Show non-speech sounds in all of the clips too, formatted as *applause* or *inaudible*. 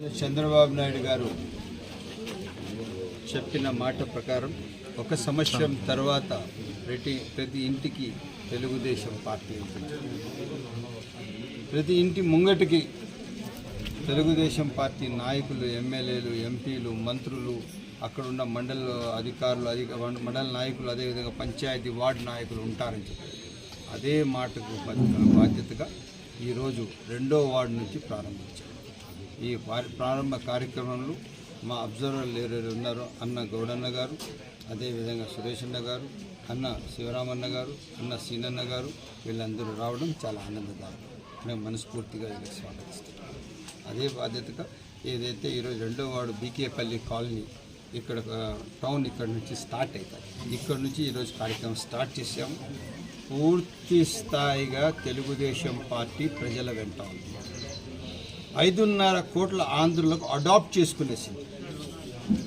చంద్రబాబు నాయుడు గారు చెప్పిన మాట ప్రకారం ఒక సంవత్సరం తర్వాత ప్రతి ప్రతి ఇంటికి తెలుగుదేశం పార్టీ ప్రతి ఇంటి ముంగటికి తెలుగుదేశం పార్టీ నాయకులు ఎమ్మెల్యేలు ఎంపీలు మంత్రులు అక్కడున్న మండల అధికారులు అధిక మండల నాయకులు అదేవిధంగా పంచాయతీ వార్డు నాయకులు ఉంటారని చెప్పారు. అదే మాటకు బాధ్యతగా ఈరోజు రెండో వార్డు నుంచి ప్రారంభించారు. ఈ ప్రారంభ కార్యక్రమంలో మా అబ్జర్వర్లు ఎవరెవరు ఉన్నారో అన్న గౌడన్న గారు అదేవిధంగా సురేష్ అన్న గారు అన్న శివరామన్న గారు అన్న సీనన్న గారు వీళ్ళందరూ రావడం చాలా ఆనందదాయకం. మేము మనస్ఫూర్తిగా వీళ్ళకి స్వాగతిస్తున్నాం. అదే బాధ్యతగా ఏదైతే ఈరోజు రెండో వాడు బీకేపల్లి కాలనీ ఇక్కడ టౌన్ ఇక్కడ నుంచి స్టార్ట్ అవుతుంది ఇక్కడ నుంచి ఈరోజు కార్యక్రమం స్టార్ట్ చేసాము పూర్తి స్థాయిగా తెలుగుదేశం పార్టీ ప్రజల వెంట ఉంది. ఐదున్నర కోట్ల ఆంధ్రులకు అడాప్ట్ చేసుకునేసింది.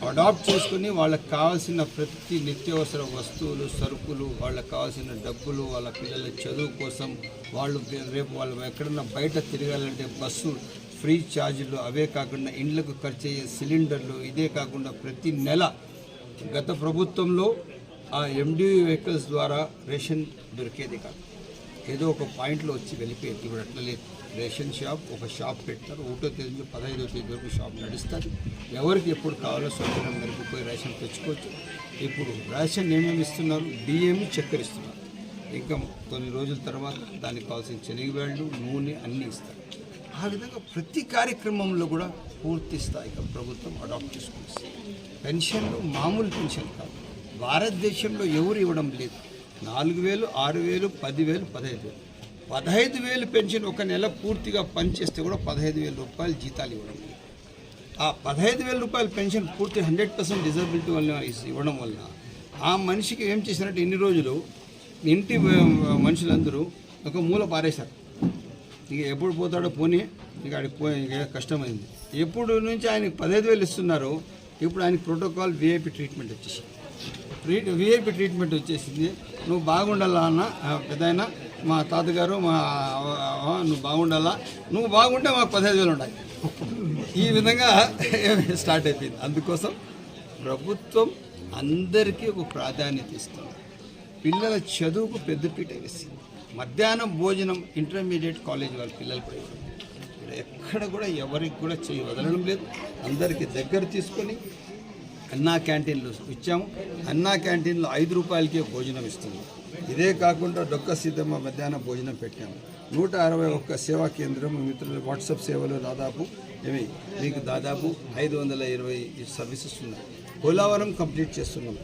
అడాప్ట్ చేసుకుని వాళ్ళకి కావాల్సిన ప్రతి నిత్యావసర వస్తువులు సరుకులు వాళ్ళకి కావాల్సిన డబ్బులు వాళ్ళ పిల్లల చదువు కోసం వాళ్ళు రేపు వాళ్ళు ఎక్కడన్నా బయట తిరగాలంటే బస్సు ఫ్రీ ఛార్జీలు అవే కాకుండా ఇండ్లకు ఖర్చు అయ్యే సిలిండర్లు ఇదే కాకుండా ప్రతి నెల గత ప్రభుత్వంలో ఆ ఎండి వెహికల్స్ ద్వారా రేషన్ దొరికేది కాదు. ఏదో ఒక పాయింట్లో వచ్చి వెళ్ళిపోయేది. ఇప్పుడు అట్లా లేదు రేషన్ షాప్ ఒక షాప్ పెట్టారు ఒకటో తేదీ నుంచి పదహైదో తేదీ వరకు షాప్ నడుస్తుంది. ఎవరికి ఎప్పుడు కావాలో సౌకర్యం మేరకు పోయి రేషన్ తెచ్చుకోవచ్చు. ఇప్పుడు రేషన్ ఏమేమి ఇస్తున్నారు? బియ్యం చక్కెర ఇస్తున్నారు. ఇంకా కొన్ని రోజుల తర్వాత దానికి కావాల్సిన శనగవేళ్ళు నూనె అన్నీ ఇస్తారు. ఆ విధంగా ప్రతి కార్యక్రమంలో కూడా పూర్తి స్థాయిగా ప్రభుత్వం అడాప్ట్ చేసుకుంటుంది పెన్షన్లు మామూలు పెన్షన్ కాదు. భారతదేశంలో ఎవరు ఇవ్వడం లేదు. నాలుగు వేలు ఆరు వేలు పదివేలు పదహైదు వేలు. పదహైదు వేలు పెన్షన్ ఒక నెల పూర్తిగా పనిచేస్తే కూడా పదహైదు వేల రూపాయలు జీతాలు ఇవ్వడం. ఆ పదహైదు వేల రూపాయల పెన్షన్ పూర్తి హండ్రెడ్ పర్సెంట్ డిజబిలిటీ వల్ల ఇవ్వడం వల్ల ఆ మనిషికి ఏం చేసినట్టు ఇన్ని రోజులు ఇంటి మనుషులందరూ ఒక మూల పారేశారు. ఇక ఎప్పుడు పోతాడో పోనీ ఇక ఆడికి పోయి ఇక కష్టమైంది. ఎప్పుడు నుంచి ఆయనకి పదహైదు వేలు ఇస్తున్నారో ఇప్పుడు ఆయనకి ప్రోటోకాల్ విఐపి ట్రీట్మెంట్ వచ్చేసి ట్రీట్ విఐపి ట్రీట్మెంట్ వచ్చేసింది. నువ్వు బాగుండాలా అన్న? పెద్ద మా తాతగారు మా నువ్వు బాగుండాలా? నువ్వు బాగుంటే మాకు పదహైదు వేలు ఉండాలి ఈ విధంగా *laughs* స్టార్ట్ అయిపోయింది. అందుకోసం ప్రభుత్వం అందరికీ ఒక ప్రాధాన్యత ఇస్తుంది. పిల్లల చదువుకు పెద్దపీట వేసింది. మధ్యాహ్నం భోజనం ఇంటర్మీడియట్ కాలేజ్ వాళ్ళ పిల్లలు కూడా ఎక్కడ కూడా ఎవరికి కూడా చేయి వదలడం లేదు. అందరికీ దగ్గర తీసుకొని అన్నా క్యాంటీన్లు ఇచ్చాము. అన్నా క్యాంటీన్లో ఐదు రూపాయలకే భోజనం ఇస్తుంది ఇదే కాకుండా డొక్క సీతమ్మ మధ్యాహ్నం భోజనం పెట్టాము. నూట అరవై ఒక్క సేవా కేంద్రం మిత్రులు వాట్సాప్ సేవలు దాదాపు ఏమి? మీకు దాదాపు ఐదు వందల ఇరవై సర్వీసెస్ ఉన్నాయి పోలవరం కంప్లీట్ చేస్తున్నాం.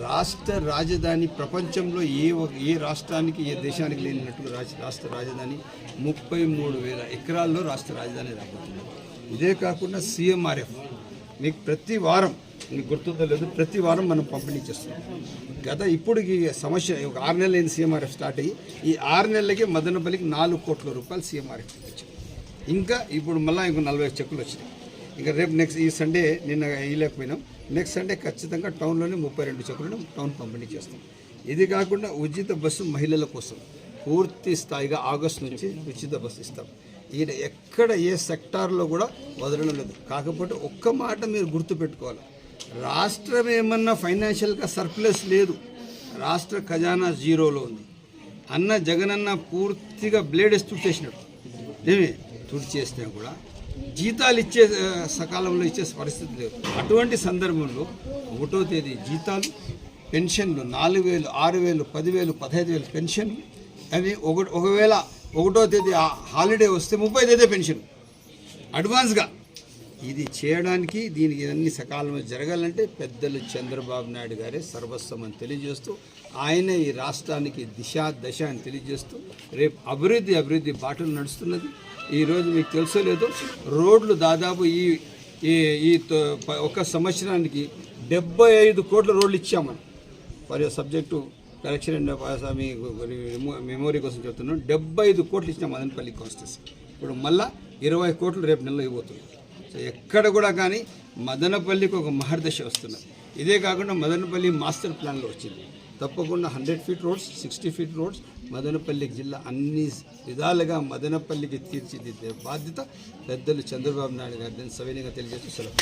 రాష్ట్ర రాజధాని ప్రపంచంలో ఏ ఒక- ఏ రాష్ట్రానికి ఏ దేశానికి లేనట్టుగా రాష్ట్ర రాష్ట్ర రాజధాని ముప్పై మూడు వేల ఎకరాల్లో రాష్ట్ర రాజధాని రాబోతుంది. ఇదే కాకుండా సీఎంఆర్ఎఫ్. మీకు ప్రతి వారం మీకు గుర్తుందో లేదు ప్రతి వారం మనం పంపిణీ చేస్తున్నాం. గత ఇప్పుడు ఈ సమస్య ఒక ఆరు నెలలు అయిన సీఎంఆర్ఎఫ్ స్టార్ట్ అయ్యి ఈ ఆరు నెలలకి మదనపల్లికి నాలుగు కోట్ల రూపాయలు సీఎంఆర్ఎఫ్ వచ్చింది ఇంకా ఇప్పుడు మళ్ళీ ఇంకో నలభై చెక్కులు వచ్చినాయి. ఇంకా రేపు నెక్స్ట్ ఈ సండే నిన్న వేయలేకపోయినాం నెక్స్ట్ సండే ఖచ్చితంగా టౌన్లోనే ముప్పై రెండు చెక్కులను టౌన్ పంపిణీ చేస్తాం. ఇది కాకుండా ఉచిత బస్సు మహిళల కోసం పూర్తి స్థాయిగా ఆగస్టు నుంచి ఉచిత బస్సు ఇస్తాం. ఈయన ఎక్కడ ఏ సెక్టార్లో కూడా వదలడం లేదు. కాకపోతే ఒక్క మాట మీరు గుర్తుపెట్టుకోవాలి. రాష్ట్రం ఏమన్నా ఫైనాన్షియల్గా సర్ప్లస్ లేదు. రాష్ట్ర ఖజానా జీరోలో ఉంది. అన్న జగనన్న పూర్తిగా బ్లేడ్ వేసి తుడిచేసినాడు. ఏమి? తుడిచేసినా కూడా జీతాలు ఇచ్చే సకాలంలో ఇచ్చే పరిస్థితి లేదు. అటువంటి సందర్భంలో ఒకటో తేదీ జీతాలు పెన్షన్లు నాలుగు వేలు ఆరు వేలు పదివేలు పదహైదు వేలు పెన్షన్ అవి ఒక ఒకవేళ ఒకటో తేదీ హాలిడే వస్తే ముప్పై తేదీ పెన్షన్. అడ్వాన్స్గా. ఇది చేయడానికి దీనికి ఇవన్నీ సకాలంలో జరగాలంటే పెద్దలు చంద్రబాబు నాయుడు గారే సర్వస్వం అని తెలియజేస్తూ ఆయన ఈ రాష్ట్రానికి దిశ దశ అని తెలియజేస్తూ రేపు అభివృద్ధి అభివృద్ధి బాటలు నడుస్తున్నది. ఈరోజు మీకు తెలుసో లేదో రోడ్లు దాదాపు ఈ ఈ ఈ తో- ఒక సంవత్సరానికి డెబ్బై ఐదు కోట్ల రోడ్లు ఇచ్చామని. వారి సబ్జెక్టు కలెక్షన్ అండ్ మీ మెమోరీ కోసం చెప్తున్నాం డెబ్బై ఐదు కోట్లు ఇచ్చిన మదనపల్లి కాన్స్టిట్యూన్సీ. ఇప్పుడు మళ్ళా ఇరవై కోట్లు రేపు నెలలో ఇవ్వబోతున్నాం. సో ఎక్కడ కూడా కానీ మదనపల్లికి ఒక మహర్దశ వస్తున్నది. ఇదే కాకుండా మదనపల్లి మాస్టర్ ప్లాన్లో వచ్చింది. తప్పకుండా hundred feet roads sixty feet roads Madanapalle జిల్లా అన్ని విధాలుగా మదనపల్లికి తీర్చిదిద్దే బాధ్యత పెద్దలు చంద్రబాబు నాయుడు గారిని సవినీయంగా తెలియజేస్తూ సెలవు.